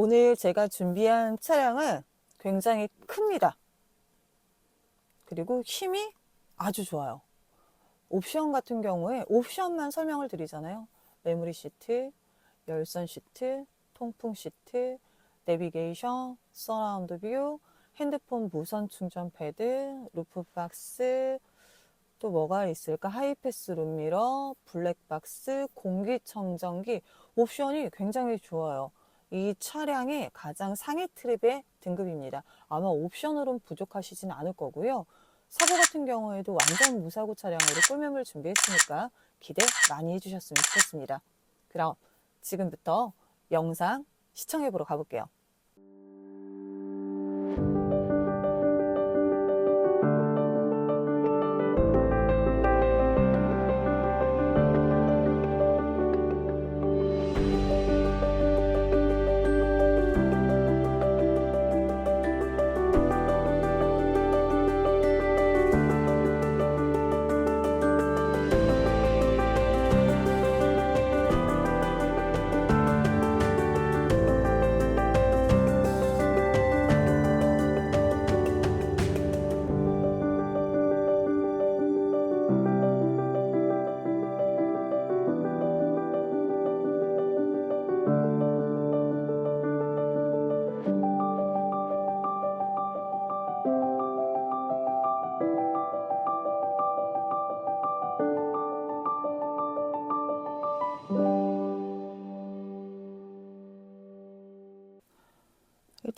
오늘 제가 준비한 차량은 굉장히 큽니다. 그리고 힘이 아주 좋아요. 옵션 같은 경우에 옵션만 설명을 드리잖아요. 메모리 시트, 열선 시트, 통풍 시트, 내비게이션, 서라운드 뷰, 핸드폰 무선 충전 패드, 루프 박스, 또 뭐가 있을까? 하이패스 룸미러, 블랙박스, 공기청정기 옵션이 굉장히 좋아요. 이 차량의 가장 상위 트립의 등급입니다. 아마 옵션으로는 부족하시진 않을 거고요. 사고 같은 경우에도 완전 무사고 차량으로 꿀매물 준비했으니까 기대 많이 해주셨으면 좋겠습니다. 그럼 지금부터 영상 시청해보러 가볼게요.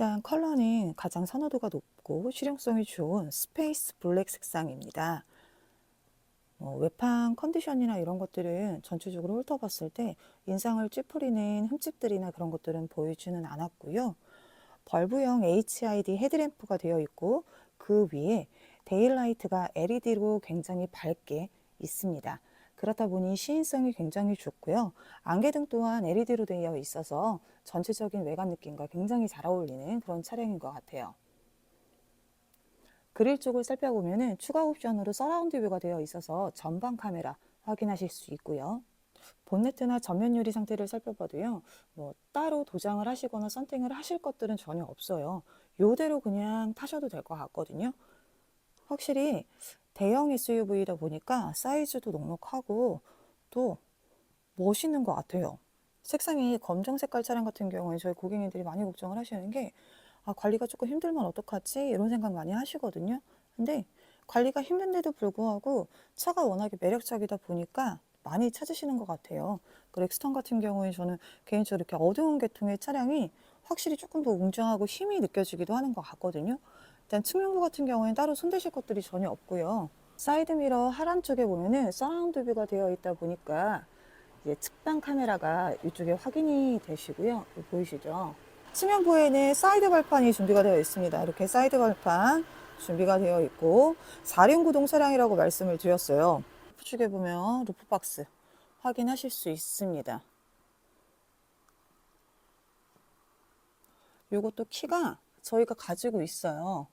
일단 컬러는 가장 선호도가 높고 실용성이 좋은 스페이스 블랙 색상입니다. 뭐 외판 컨디션이나 이런 것들은 전체적으로 훑어봤을 때 인상을 찌푸리는 흠집들이나 그런 것들은 보이지는 않았고요. 벌브형 HID 헤드램프가 되어 있고 그 위에 데일라이트가 LED로 굉장히 밝게 있습니다. 그렇다 보니 시인성이 굉장히 좋고요. 안개등 또한 LED로 되어 있어서 전체적인 외관 느낌과 굉장히 잘 어울리는 그런 차량인 것 같아요. 그릴 쪽을 살펴보면 추가 옵션으로 서라운드 뷰가 되어 있어서 전방 카메라 확인하실 수 있고요. 본네트나 전면 유리 상태를 살펴봐도요. 뭐 따로 도장을 하시거나 썬팅을 하실 것들은 전혀 없어요. 요대로 그냥 타셔도 될 것 같거든요. 확실히 대형 SUV다 보니까 사이즈도 넉넉하고 또 멋있는 것 같아요. 색상이 검정 색깔 차량 같은 경우에 저희 고객님들이 많이 걱정을 하시는 게 아, 관리가 조금 힘들면 어떡하지? 이런 생각 많이 하시거든요. 근데 관리가 힘든데도 불구하고 차가 워낙에 매력적이다 보니까 많이 찾으시는 것 같아요. 그 렉스턴 같은 경우에 저는 개인적으로 이렇게 어두운 계통의 차량이 확실히 조금 더 웅장하고 힘이 느껴지기도 하는 것 같거든요. 일단 측면부 같은 경우에는 따로 손대실 것들이 전혀 없고요. 사이드 미러 하란 쪽에 보면은 서라운드 뷰가 되어 있다 보니까 이제 측방 카메라가 이쪽에 확인이 되시고요. 보이시죠? 측면부에는 사이드 발판이 준비가 되어 있습니다. 이렇게 사이드 발판 준비가 되어 있고 4륜 구동 차량이라고 말씀을 드렸어요. 후측에 보면 루프박스 확인하실 수 있습니다. 요것도 키가 저희가 가지고 있어요.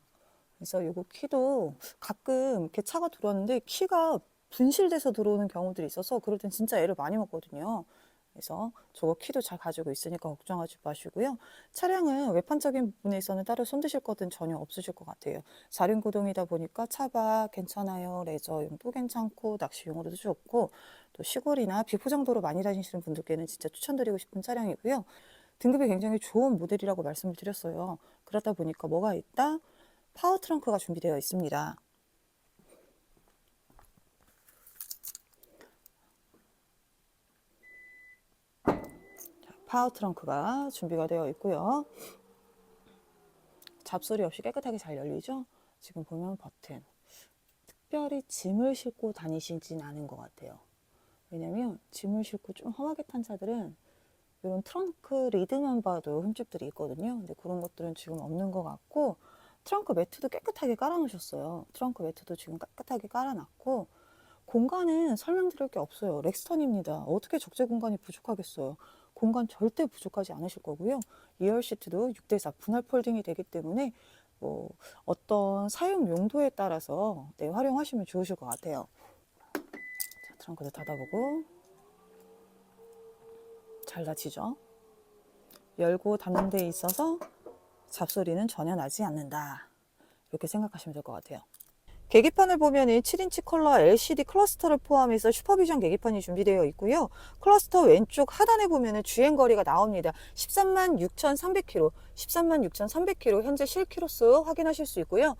그래서 요거 키도 가끔 이렇게 차가 들어왔는데 키가 분실돼서 들어오는 경우들이 있어서 그럴 땐 진짜 애를 많이 먹거든요. 그래서 저거 키도 잘 가지고 있으니까 걱정하지 마시고요. 차량은 외판적인 부분에 있어서는 따로 손드실 것은 전혀 없으실 것 같아요. 4륜 구동이다 보니까 차박 괜찮아요. 레저용도 괜찮고 낚시용으로도 좋고 또 시골이나 비포장도로 많이 다니시는 분들께는 진짜 추천드리고 싶은 차량이고요. 등급이 굉장히 좋은 모델이라고 말씀을 드렸어요. 그러다 보니까 뭐가 있다? 파워 트렁크가 준비되어 있습니다. 자, 파워 트렁크가 준비가 되어 있고요. 잡소리 없이 깨끗하게 잘 열리죠? 지금 보면 버튼. 특별히 짐을 싣고 다니시진 않은 것 같아요. 왜냐면 짐을 싣고 좀 험하게 탄 차들은 이런 트렁크 리드만 봐도 흠집들이 있거든요. 근데 그런 것들은 지금 없는 것 같고 트렁크 매트도 깨끗하게 깔아놓으셨어요. 트렁크 매트도 지금 깨끗하게 깔아놨고 공간은 설명드릴 게 없어요. 렉스턴입니다. 어떻게 적재 공간이 부족하겠어요. 공간 절대 부족하지 않으실 거고요. 2열 시트도 6대4 분할 폴딩이 되기 때문에 뭐 어떤 사용 용도에 따라서 네, 활용하시면 좋으실 것 같아요. 자, 트렁크도 닫아보고 잘 닫히죠? 열고 닫는 데 있어서 잡소리는 전혀 나지 않는다. 이렇게 생각하시면 될 것 같아요. 계기판을 보면은 7인치 컬러 LCD 클러스터를 포함해서 슈퍼비전 계기판이 준비되어 있고요. 클러스터 왼쪽 하단에 보면은 주행 거리가 나옵니다. 13만 6,300km, 13만 6,300km 현재 실키로수 확인하실 수 있고요.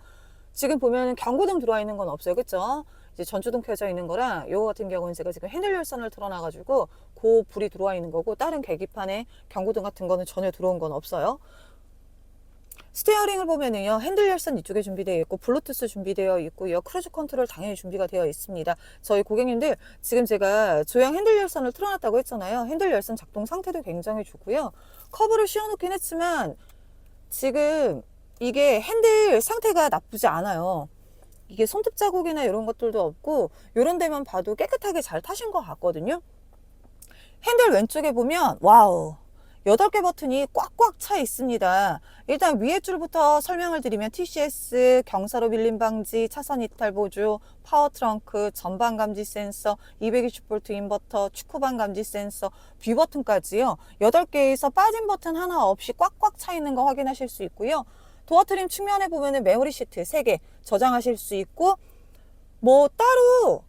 지금 보면은 경고등 들어와 있는 건 없어요. 그쵸? 이제 전주등 켜져 있는 거랑 요거 같은 경우는 제가 지금 핸들 열선을 틀어놔 가지고 그 불이 들어와 있는 거고 다른 계기판에 경고등 같은 거는 전혀 들어온 건 없어요. 스티어링을 보면은요 핸들 열선 이쪽에 준비되어 있고 블루투스 준비되어 있고요 크루즈 컨트롤 당연히 준비가 되어 있습니다. 저희 고객님들 지금 제가 조향 핸들 열선을 틀어놨다고 했잖아요. 핸들 열선 작동 상태도 굉장히 좋고요. 커브를 씌워놓긴 했지만 지금 이게 핸들 상태가 나쁘지 않아요. 이게 손톱 자국이나 이런 것들도 없고 이런 데만 봐도 깨끗하게 잘 타신 것 같거든요. 핸들 왼쪽에 보면 와우 8개 버튼이 꽉꽉 차 있습니다. 일단 위에 줄부터 설명을 드리면 TCS, 경사로 밀림 방지, 차선 이탈 보조, 파워 트렁크, 전방 감지 센서, 220V 인버터, 축구방 감지 센서, 뷰 버튼까지요. 8개에서 빠진 버튼 하나 없이 꽉꽉 차 있는 거 확인하실 수 있고요. 도어 트림 측면에 보면은 메모리 시트 3개 저장하실 수 있고 뭐 따로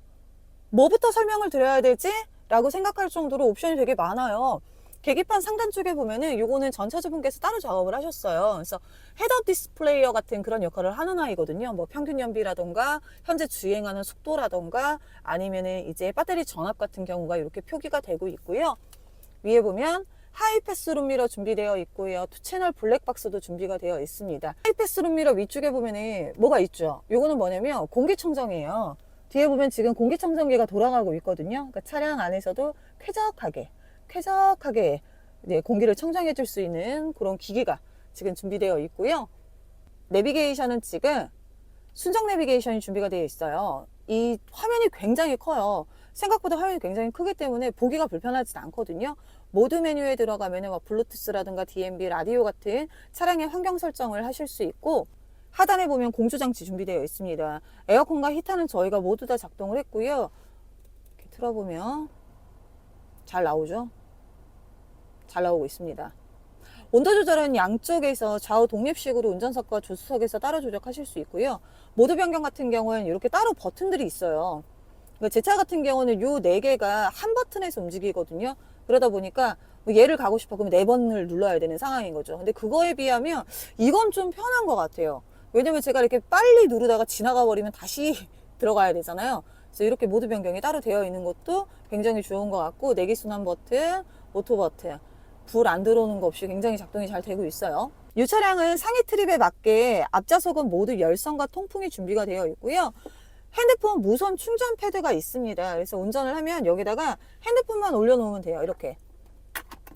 뭐부터 설명을 드려야 되지? 라고 생각할 정도로 옵션이 되게 많아요. 계기판 상단 쪽에 보면은 요거는 전차주분께서 따로 작업을 하셨어요. 그래서 헤드업 디스플레이어 같은 그런 역할을 하는 아이거든요. 뭐 평균 연비라던가 현재 주행하는 속도라던가 아니면은 이제 배터리 전압 같은 경우가 이렇게 표기가 되고 있고요. 위에 보면 하이패스 룸미러 준비되어 있고요. 투 채널 블랙박스도 준비가 되어 있습니다. 하이패스 룸미러 위쪽에 보면은 뭐가 있죠? 요거는 뭐냐면 공기청정이에요. 뒤에 보면 지금 공기청정기가 돌아가고 있거든요. 그러니까 차량 안에서도 쾌적하게 쾌적하게 이제 공기를 청정해 줄 수 있는 그런 기기가 지금 준비되어 있고요. 내비게이션은 지금 순정 내비게이션이 준비가 되어 있어요. 이 화면이 굉장히 커요. 생각보다 화면이 굉장히 크기 때문에 보기가 불편하지 않거든요. 모드 메뉴에 들어가면은 뭐 블루투스라든가 DMB, 라디오 같은 차량의 환경 설정을 하실 수 있고 하단에 보면 공조 장치 준비되어 있습니다. 에어컨과 히터는 저희가 모두 다 작동을 했고요. 이렇게 틀어보면 잘 나오죠? 잘 나오고 있습니다. 온도 조절은 양쪽에서 좌우 독립식으로 운전석과 조수석에서 따로 조작하실 수 있고요. 모드 변경 같은 경우에는 이렇게 따로 버튼들이 있어요. 그러니까 제차 같은 경우는 요 네 개가 한 버튼에서 움직이거든요. 그러다 보니까 뭐 얘를 가고 싶어 그러면 네 번을 눌러야 되는 상황인 거죠. 근데 그거에 비하면 이건 좀 편한 것 같아요. 왜냐면 제가 이렇게 빨리 누르다가 지나가 버리면 다시 들어가야 되잖아요. 그래서 이렇게 모드 변경이 따로 되어 있는 것도 굉장히 좋은 것 같고 내기 순환 버튼, 오토 버튼 불 안 들어오는 거 없이 굉장히 작동이 잘 되고 있어요. 이 차량은 상위 트립에 맞게 앞좌석은 모두 열선과 통풍이 준비가 되어 있고요. 핸드폰 무선 충전 패드가 있습니다. 그래서 운전을 하면 여기다가 핸드폰만 올려놓으면 돼요. 이렇게.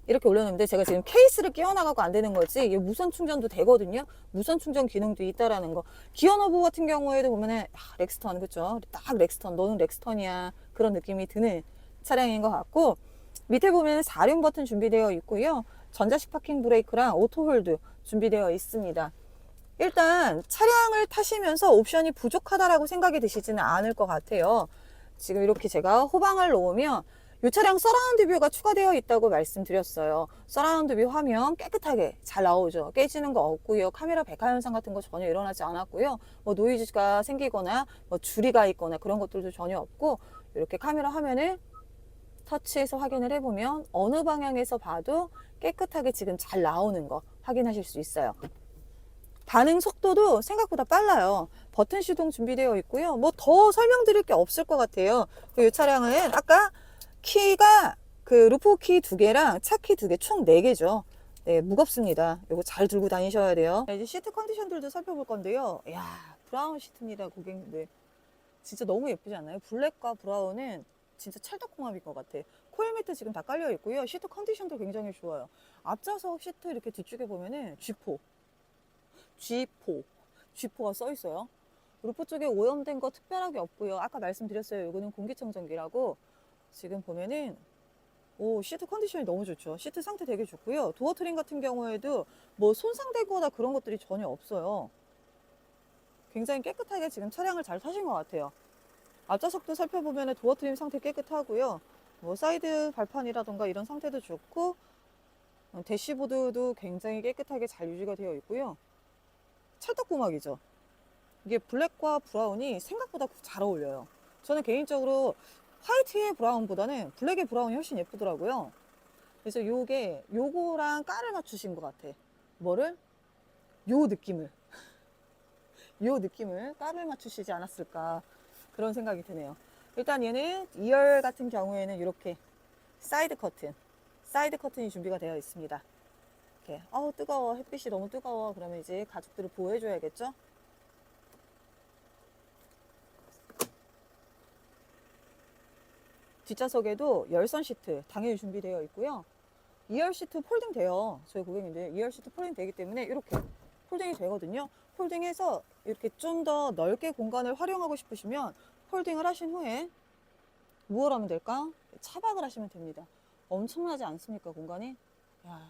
이렇게 올려놓는데 제가 지금 케이스를 끼워나가고 안 되는 거지 이게 무선 충전도 되거든요. 무선 충전 기능도 있다라는 거. 기어 노브 같은 경우에도 보면은 아, 렉스턴 그죠? 딱 렉스턴 너는 렉스턴이야 그런 느낌이 드는 차량인 것 같고 밑에 보면 4륜 버튼 준비되어 있고요. 전자식 파킹 브레이크랑 오토 홀드 준비되어 있습니다. 일단 차량을 타시면서 옵션이 부족하다라고 생각이 드시지는 않을 것 같아요. 지금 이렇게 제가 호방을 놓으면 이 차량 서라운드 뷰가 추가되어 있다고 말씀드렸어요. 서라운드 뷰 화면 깨끗하게 잘 나오죠. 깨지는 거 없고요. 카메라 백화 현상 같은 거 전혀 일어나지 않았고요. 뭐 노이즈가 생기거나 뭐 줄이가 있거나 그런 것들도 전혀 없고 이렇게 카메라 화면을 터치해서 확인을 해보면 어느 방향에서 봐도 깨끗하게 지금 잘 나오는 거 확인하실 수 있어요. 반응 속도도 생각보다 빨라요. 버튼 시동 준비되어 있고요. 뭐 더 설명드릴 게 없을 것 같아요. 이 차량은 아까 키가 그 루프 키 두 개랑 차 키 두 개 총 네 개죠. 네, 무겁습니다. 이거 잘 들고 다니셔야 돼요. 네, 이제 시트 컨디션들도 살펴볼 건데요. 야 브라운 시트입니다, 고객님들. 진짜 너무 예쁘지 않나요? 블랙과 브라운은 진짜 찰떡궁합일 것 같아. 코일 매트 지금 다 깔려 있고요. 시트 컨디션도 굉장히 좋아요. 앞좌석 시트 이렇게 뒤쪽에 보면은 G4, G4, G4가 써 있어요. 루프 쪽에 오염된 거 특별하게 없고요. 아까 말씀드렸어요. 이거는 공기청정기라고 지금 보면은 오 시트 컨디션이 너무 좋죠. 시트 상태 되게 좋고요. 도어 트림 같은 경우에도 뭐 손상되거나 그런 것들이 전혀 없어요. 굉장히 깨끗하게 지금 차량을 잘 타신 것 같아요. 앞좌석도 살펴보면 도어 트림 상태 깨끗하고요. 뭐 사이드 발판이라던가 이런 상태도 좋고 어, 대시보드도 굉장히 깨끗하게 잘 유지가 되어 있고요. 찰떡궁합이죠. 이게 블랙과 브라운이 생각보다 잘 어울려요. 저는 개인적으로 화이트의 브라운보다는 블랙의 브라운이 훨씬 예쁘더라고요. 그래서 요게 요거랑 깔을 맞추신 것 같아. 뭐를? 요 느낌을. 요 느낌을 깔을 맞추시지 않았을까 그런 생각이 드네요. 일단 얘는 2열 같은 경우에는 이렇게 사이드 커튼, 사이드 커튼이 준비가 되어 있습니다. 이렇게 어우 뜨거워 햇빛이 너무 뜨거워 그러면 이제 가족들을 보호해줘야겠죠? 뒷좌석에도 열선 시트 당연히 준비되어 있고요. 2열 시트 폴딩 돼요. 저희 고객님들 2열 시트 폴딩 되기 때문에 이렇게 폴딩이 되거든요. 폴딩해서 이렇게 좀 더 넓게 공간을 활용하고 싶으시면 폴딩을 하신 후에 무엇 하면 될까? 차박을 하시면 됩니다. 엄청나지 않습니까, 공간이? 야.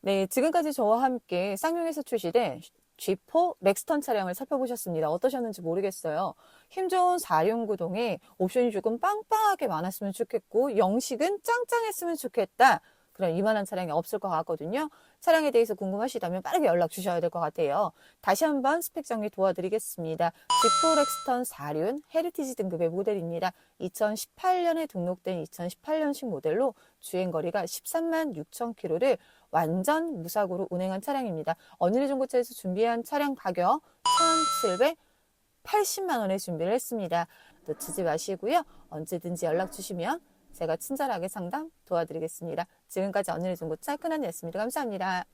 네, 지금까지 저와 함께 쌍용에서 출시된 G4 렉스턴 차량을 살펴보셨습니다. 어떠셨는지 모르겠어요. 힘 좋은 4륜 구동에 옵션이 조금 빵빵하게 많았으면 좋겠고 영식은 짱짱했으면 좋겠다. 그런 이만한 차량이 없을 것 같거든요. 차량에 대해서 궁금하시다면 빠르게 연락 주셔야 될 것 같아요. 다시 한번 스펙 정리 도와드리겠습니다. G4 렉스턴 4륜 헤리티지 등급의 모델입니다. 2018년에 등록된 2018년식 모델로 주행거리가 13만 6천 킬로를 완전 무사고로 운행한 차량입니다. 어느리 중고차에서 준비한 차량 가격 1,780만 원에 준비를 했습니다. 놓치지 마시고요. 언제든지 연락 주시면 제가 친절하게 상담 도와드리겠습니다. 지금까지 어느리 중고 차 큰언니였습니다. 감사합니다.